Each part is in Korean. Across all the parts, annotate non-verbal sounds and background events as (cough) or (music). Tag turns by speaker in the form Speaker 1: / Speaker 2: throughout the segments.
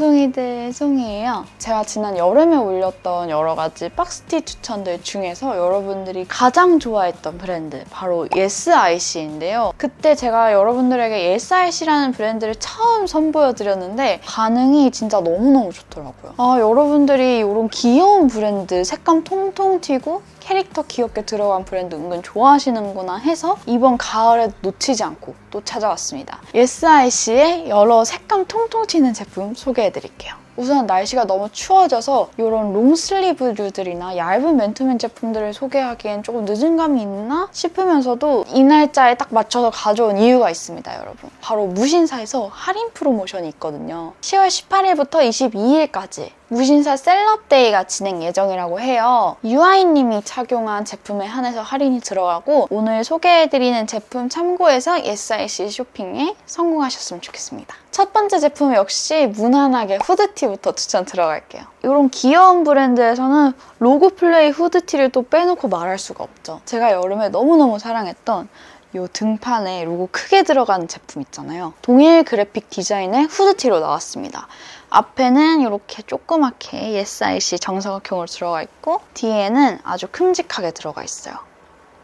Speaker 1: 뽀송이들 송이에요. 제가 지난 여름에 올렸던 여러 가지 박스티 추천들 중에서 여러분들이 가장 좋아했던 브랜드 바로 YesIC인데요. 그때 제가 여러분들에게 YesIC라는 브랜드를 처음 선보여드렸는데 반응이 진짜 너무너무 좋더라고요. 아 여러분들이 이런 귀여운 브랜드 색감 통통 튀고 캐릭터 귀엽게 들어간 브랜드 은근 좋아하시는구나 해서 이번 가을에 놓치지 않고 또 찾아왔습니다. YesIC의 여러 색감 통통 튀는 제품 소개해드릴게요. 우선 날씨가 너무 추워져서 이런 롱슬리브류들이나 얇은 맨투맨 제품들을 소개하기엔 조금 늦은 감이 있나 싶으면서도 이 날짜에 딱 맞춰서 가져온 이유가 있습니다, 여러분. 바로 무신사에서 할인 프로모션이 있거든요. 10월 18일부터 22일까지 무신사 셀럽데이가 진행 예정이라고 해요. 유아인님이 착용한 제품에 한해서 할인이 들어가고 오늘 소개해드리는 제품 참고해서 SIC 쇼핑에 성공하셨으면 좋겠습니다. 첫 번째 제품 역시 무난하게 후드티부터 추천 들어갈게요. 이런 귀여운 브랜드에서는 로고 플레이 후드티를 또 빼놓고 말할 수가 없죠. 제가 여름에 너무너무 사랑했던 이 등판에 로고 크게 들어가는 제품 있잖아요. 동일 그래픽 디자인의 후드티로 나왔습니다. 앞에는 이렇게 조그맣게 YesIC 정사각형으로 들어가 있고 뒤에는 아주 큼직하게 들어가 있어요.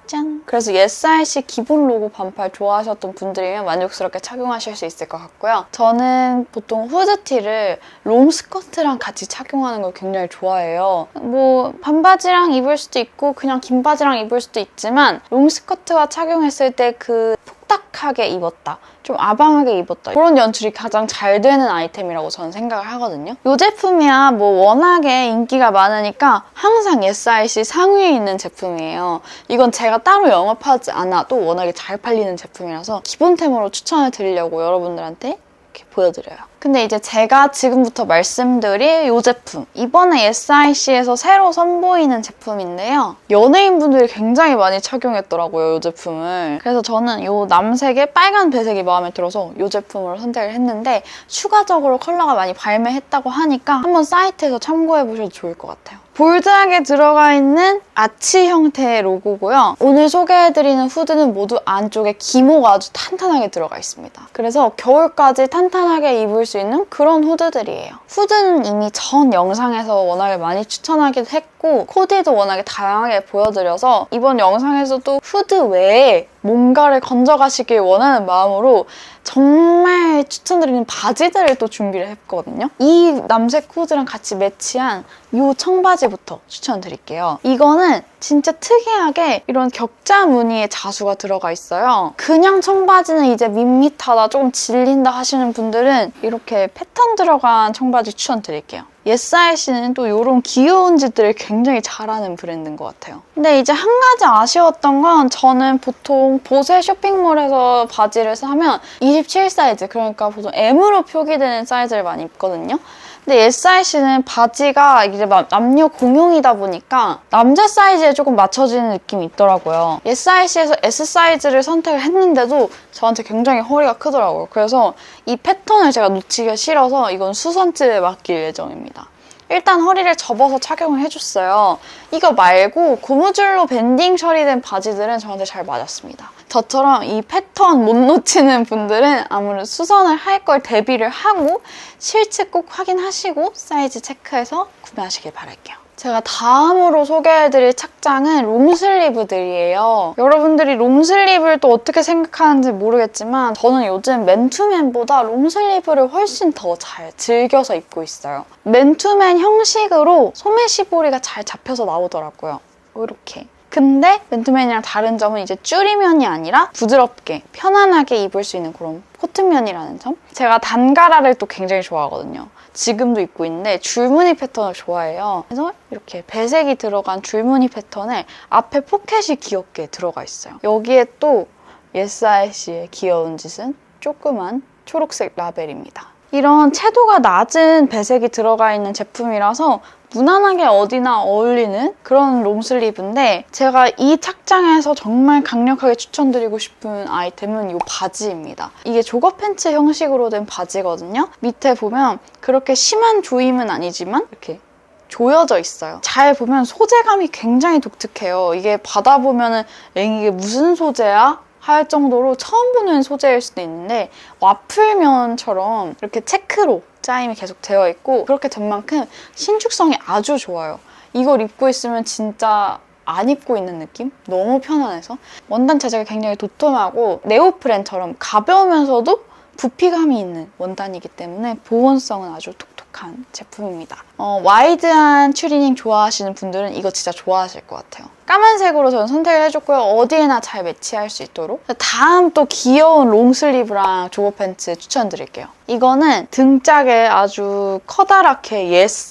Speaker 1: 짠! 그래서 YesIC 기본 로고 반팔 좋아하셨던 분들이면 만족스럽게 착용하실 수 있을 것 같고요. 저는 보통 후드티를 롱 스커트랑 같이 착용하는 걸 굉장히 좋아해요. 뭐 반바지랑 입을 수도 있고 그냥 긴 바지랑 입을 수도 있지만 롱 스커트와 착용했을 때그 폭닥하게 입었다. 좀 아방하게 입었다. 그런 연출이 가장 잘 되는 아이템이라고 저는 생각을 하거든요. 이 제품이야 뭐 워낙에 인기가 많으니까 항상 SIC 상위에 있는 제품이에요. 이건 제가 따로 영업하지 않아도 워낙에 잘 팔리는 제품이라서 기본템으로 추천을 드리려고 여러분들한테 이렇게 보여드려요. 근데 이제 제가 지금부터 말씀드릴 이 제품 이번에 SIC에서 새로 선보이는 제품인데요. 연예인분들이 굉장히 많이 착용했더라고요, 이 제품을. 그래서 저는 이 남색의 빨간 배색이 마음에 들어서 이 제품으로 선택을 했는데 추가적으로 컬러가 많이 발매했다고 하니까 한번 사이트에서 참고해보셔도 좋을 것 같아요. 볼드하게 들어가 있는 아치 형태의 로고고요. 오늘 소개해드리는 후드는 모두 안쪽에 기모가 아주 탄탄하게 들어가 있습니다. 그래서 겨울까지 탄탄하게 입을 수 있는 그런 후드들이에요. 후드는 이미 전 영상에서 워낙에 많이 추천하기도 했고 코디도 워낙에 다양하게 보여드려서 이번 영상에서도 후드 외에 뭔가를 건져가시길 원하는 마음으로 정말 추천드리는 바지들을 또 준비를 했거든요. 이 남색 후드랑 같이 매치한 이 청바지부터 추천드릴게요. 이거는 진짜 특이하게 이런 격자 무늬의 자수가 들어가 있어요. 그냥 청바지는 이제 밋밋하다, 조금 질린다 하시는 분들은 이렇게 패턴 들어간 청바지 추천드릴게요. YesIC는 또 이런 귀여운 짓들을 굉장히 잘하는 브랜드인 것 같아요. 근데 이제 한 가지 아쉬웠던 건 저는 보통 보세 쇼핑몰에서 바지를 사면 27 사이즈, 그러니까 보통 M으로 표기되는 사이즈를 많이 입거든요. 근데 SIC는 바지가 이제 남녀 공용이다 보니까 남자 사이즈에 조금 맞춰지는 느낌이 있더라고요. SIC에서 S 사이즈를 선택을 했는데도 저한테 굉장히 허리가 크더라고요. 그래서 이 패턴을 제가 놓치기가 싫어서 이건 수선집에 맡길 예정입니다. 일단 허리를 접어서 착용을 해줬어요. 이거 말고 고무줄로 밴딩 처리된 바지들은 저한테 잘 맞았습니다. 저처럼 이 패턴 못 놓치는 분들은 아무래도 수선을 할 걸 대비를 하고 실제 꼭 확인하시고 사이즈 체크해서 구매하시길 바랄게요. 제가 다음으로 소개해드릴 착장은 롱슬리브들이에요. 여러분들이 롱슬리브를 또 어떻게 생각하는지 모르겠지만 저는 요즘 맨투맨보다 롱슬리브를 훨씬 더 잘 즐겨서 입고 있어요. 맨투맨 형식으로 소매 시보리가 잘 잡혀서 나오더라고요. 이렇게. 근데 맨투맨이랑 다른 점은 이제 줄이면이 아니라 부드럽게 편안하게 입을 수 있는 그런 코트면이라는 점. 제가 단가라를 또 굉장히 좋아하거든요. 지금도 입고 있는데 줄무늬 패턴을 좋아해요. 그래서 이렇게 배색이 들어간 줄무늬 패턴에 앞에 포켓이 귀엽게 들어가 있어요. 여기에 또 YesIC의 귀여운 짓은 조그만 초록색 라벨입니다. 이런 채도가 낮은 배색이 들어가 있는 제품이라서 무난하게 어디나 어울리는 그런 롱슬리브인데 제가 이 착장에서 정말 강력하게 추천드리고 싶은 아이템은 이 바지입니다. 이게 조거 팬츠 형식으로 된 바지거든요. 밑에 보면 그렇게 심한 조임은 아니지만 이렇게 조여져 있어요. 잘 보면 소재감이 굉장히 독특해요. 이게 받아보면은 엥 이게 무슨 소재야? 할 정도로 처음 보는 소재일 수도 있는데 와플면처럼 이렇게 체크로 짜임이 계속 되어 있고 그렇게 된 만큼 신축성이 아주 좋아요. 이걸 입고 있으면 진짜 안 입고 있는 느낌? 너무 편안해서 원단 재질이 굉장히 도톰하고 네오프렌처럼 가벼우면서도 부피감이 있는 원단이기 때문에 보온성은 아주 톡 톡한 제품입니다. 어, 와이드한 추리닝 좋아하시는 분들은 이거 진짜 좋아하실 것 같아요. 까만색으로 저는 선택을 해줬고요. 어디에나 잘 매치할 수 있도록. 다음 또 귀여운 롱슬리브랑 조거 팬츠 추천드릴게요. 이거는 등짝에 아주 커다랗게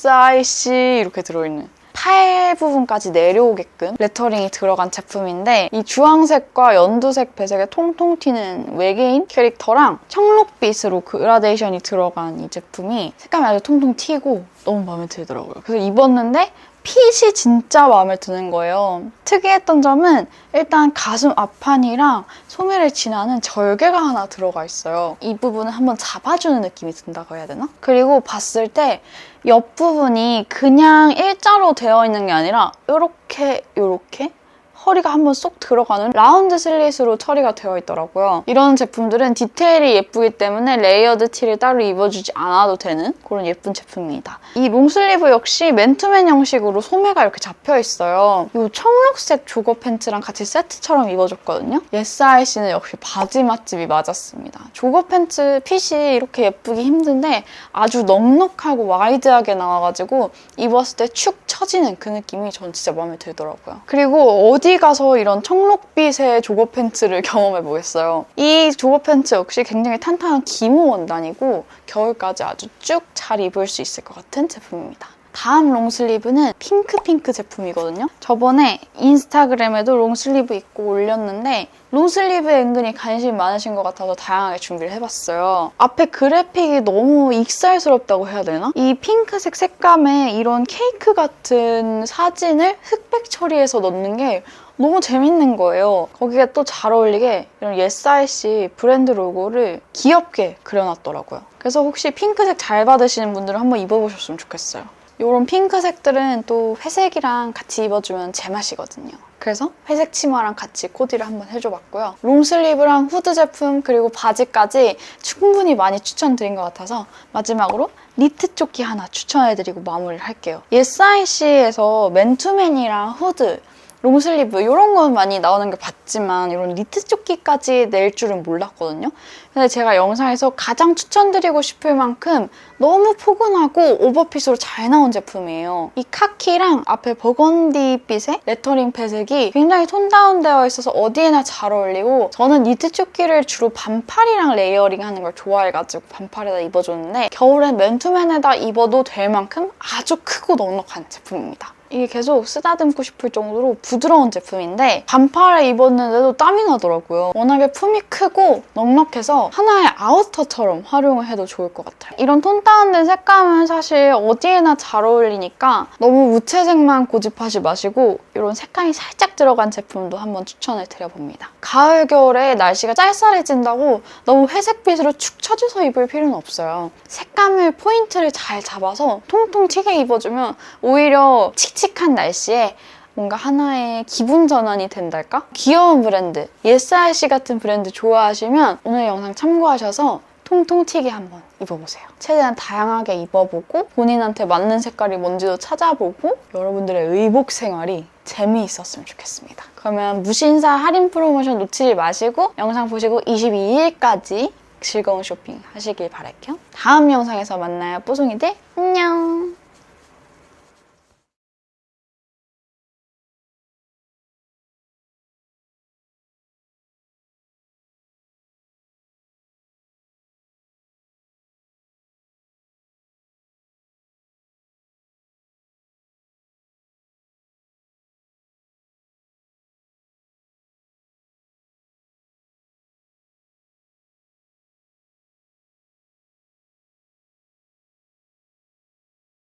Speaker 1: I See 이렇게 들어있는 팔 부분까지 내려오게끔 레터링이 들어간 제품인데 이 주황색과 연두색 배색에 통통 튀는 외계인 캐릭터랑 청록빛으로 그라데이션이 들어간 이 제품이 색감이 아주 통통 튀고 너무 마음에 들더라고요. 그래서 입었는데 핏이 진짜 마음에 드는 거예요. 특이했던 점은 일단 가슴 앞판이랑 소매를 지나는 절개가 하나 들어가 있어요. 이 부분을 한번 잡아주는 느낌이 든다고 해야 되나? 그리고 봤을 때 옆부분이 그냥 일자로 되어 있는 게 아니라 이렇게 이렇게 허리가 한번 쏙 들어가는 라운드 슬릿으로 처리가 되어 있더라고요. 이런 제품들은 디테일이 예쁘기 때문에 레이어드 티를 따로 입어주지 않아도 되는 그런 예쁜 제품입니다. 이 롱슬리브 역시 맨투맨 형식으로 소매가 이렇게 잡혀 있어요. 이 청록색 조거 팬츠랑 같이 세트처럼 입어줬거든요. 예스아이 씨는 역시 바지 맛집이 맞았습니다. 조거 팬츠 핏이 이렇게 예쁘기 힘든데 아주 넉넉하고 와이드하게 나와가지고 입었을 때 축 처지는 그 느낌이 전 진짜 마음에 들더라고요. 그리고 어디 가서 이런 청록빛의 조거 팬츠를 (laughs) 경험해 보겠어요. 이 조거 팬츠 역시 굉장히 탄탄한 기모 원단이고 겨울까지 아주 쭉 잘 입을 수 있을 것 같은 제품입니다. 다음 롱슬리브는 핑크핑크 제품이거든요. 저번에 인스타그램에도 롱슬리브 입고 올렸는데 롱슬리브 은근히 관심이 많으신 것 같아서 다양하게 준비를 해봤어요. 앞에 그래픽이 너무 익살스럽다고 해야 되나? 이 핑크색 색감에 이런 케이크 같은 사진을 흑백 처리해서 넣는 게 너무 재밌는 거예요. 거기에 또 잘 어울리게 이런 예스아이씨 브랜드 로고를 귀엽게 그려놨더라고요. 그래서 혹시 핑크색 잘 받으시는 분들은 한번 입어보셨으면 좋겠어요. 이런 핑크색들은 또 회색이랑 같이 입어주면 제맛이거든요. 그래서 회색 치마랑 같이 코디를 한번 해줘봤고요. 롱슬리브랑 후드 제품 그리고 바지까지 충분히 많이 추천드린 것 같아서 마지막으로 니트 조끼 하나 추천해드리고 마무리를 할게요. 예스아이씨에서 맨투맨이랑 후드 롱슬리브 이런 건 많이 나오는 게 봤지만 이런 니트 조끼까지 낼 줄은 몰랐거든요. 근데 제가 영상에서 가장 추천드리고 싶을 만큼 너무 포근하고 오버핏으로 잘 나온 제품이에요. 이 카키랑 앞에 버건디빛의 레터링 배색이 굉장히 톤 다운되어 있어서 어디에나 잘 어울리고 저는 니트 조끼를 주로 반팔이랑 레이어링 하는 걸 좋아해가지고 반팔에다 입어줬는데 겨울엔 맨투맨에다 입어도 될 만큼 아주 크고 넉넉한 제품입니다. 이게 계속 쓰다듬고 싶을 정도로 부드러운 제품인데 반팔에 입었는데도 땀이 나더라고요. 워낙에 품이 크고 넉넉해서 하나의 아우터처럼 활용을 해도 좋을 것 같아요. 이런 톤 다운된 색감은 사실 어디에나 잘 어울리니까 너무 무채색만 고집하지 마시고 이런 색감이 살짝 들어간 제품도 한번 추천을 드려봅니다. 가을, 겨울에 날씨가 쌀쌀해진다고 너무 회색빛으로 축 처져서 입을 필요는 없어요. 색감을 포인트를 잘 잡아서 통통 튀게 입어주면 오히려 칙칙 한 날씨에 뭔가 하나의 기분 전환이 된달까? 귀여운 브랜드, 예스아이씨 같은 브랜드 좋아하시면 오늘 영상 참고하셔서 통통 튀게 한번 입어보세요. 최대한 다양하게 입어보고 본인한테 맞는 색깔이 뭔지도 찾아보고 여러분들의 의복 생활이 재미있었으면 좋겠습니다. 그러면 무신사 할인 프로모션 놓치지 마시고 영상 보시고 22일까지 즐거운 쇼핑 하시길 바랄게요. 다음 영상에서 만나요. 뽀송이들 안녕!